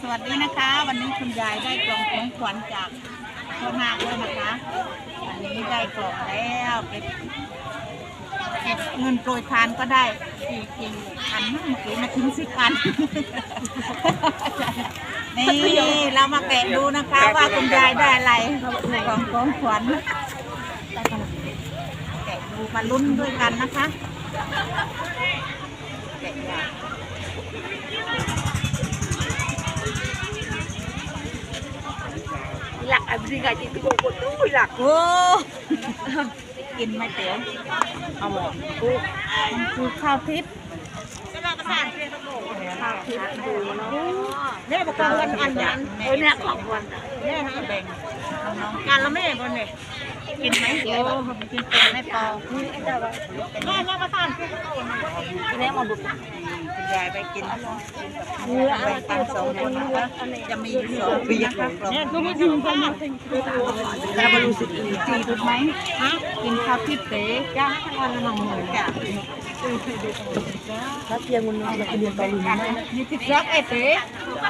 สวัสดีนะคะ วันนี้คุณยายได้กล่องของขวัญจากพ่อนาคเลยนะคะวันนี้ได้กล่องแล้วเก็บเก็บเงินโปรยทานก็ได้กี่กี่อันนะเมื่อกี้มาถึงสิบอัน นี่เรามาแกะดูนะคะว่าคุณยายได้อะไรกล่องของขวัญแกะดูมาลุ้นด้วยกันนะคะ นนี้ก็จิตโกโกตู้หลักโอ้กินไม่เต๋อเอาหมดมันคือข้าวทิพย์ข้าวทิพย์ดูเนาะแม่บอกว่าวันอันอย่างเออเนี่ยของวันแม่นะแบ่งน้องงานละแม่บนเนี่ยกินไหมโอ้กินเป็นไม่พอแม่แม่มาทานแม่มาบุก ยายไปกินเนื้อแบ่งปันสองคนนะคะจะมีสองปีนะคะกล่องก็ไม่ถึงกันแล้วมารู้สึกอีกจีดูไหมฮะกินข้าวทิพย์เต๋จ้าทั้งวันละหนึ่งหมื่นจ้ะแล้วเพียงวันนี้เราไปเรียนเกาหลีไหมมีทิพย์รักเอเต๋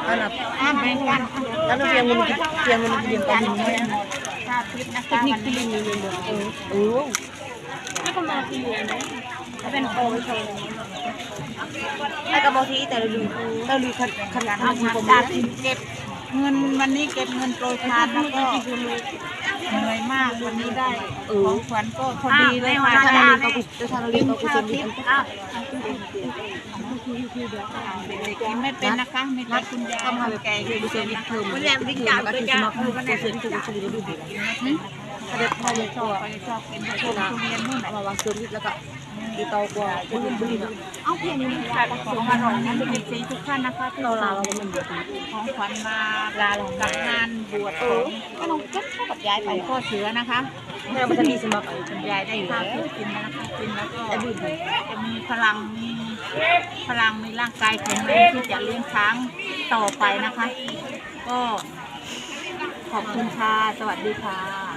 อันนั้นอ่าแบ่งกันแล้วเพียงวันนี้เพียงวันนี้เรียนเกาหลีไหมข้าวทิพย์นะคะวันนี้เออ เออนี่ก็มาทีเดียวนะเป็นโปรโมชั่นไอ้กระบอกที่แต่เราดูเราดูขนาดเอาที่มาผมจากเก็บเงินวันนี้เก็บเงินโปรยทานแล้วก็เหนื่อยมากวันนี้ได้ของขวัญก็พอดีเลยค่าได้เราเรียนเกาหลีถ้าเราเรียนกาหลีจะมีอ้าวเด็กกินไม่เป็นนะคะไม่ได้คุณยายทำแกงกินเป็นนะคะวันแรกดิ้งดาวก็จะคือก็แน่คือคือคือดูดี ถ้าเด็กพ่อไม่ชอบไปชอบกินทุเรียนนู่นเอามาวางเติมนิดแล้วก็ดีเตากว่าบุญบุญนเอาเพียงนี้ค่ะของอร่อยนะเป็นสีทุกท่านนะคะที่เราเราลาลาเรามันเดือดของขวัญมาลาหลงกับงานบวชของน้องเจ๊เข้ากับยายไปพ่อเสือนะคะแม่มันจะมีสมัครคุณยายได้ข้าวกินนะคะกินแล้วก็จะมจะมีพลังมีพลังมีร่างกายแข็งแรงที่จะเลี้ยงช้างต่อไปนะคะ ก็ขอบคุณค่ะ สวัสดีค่ะ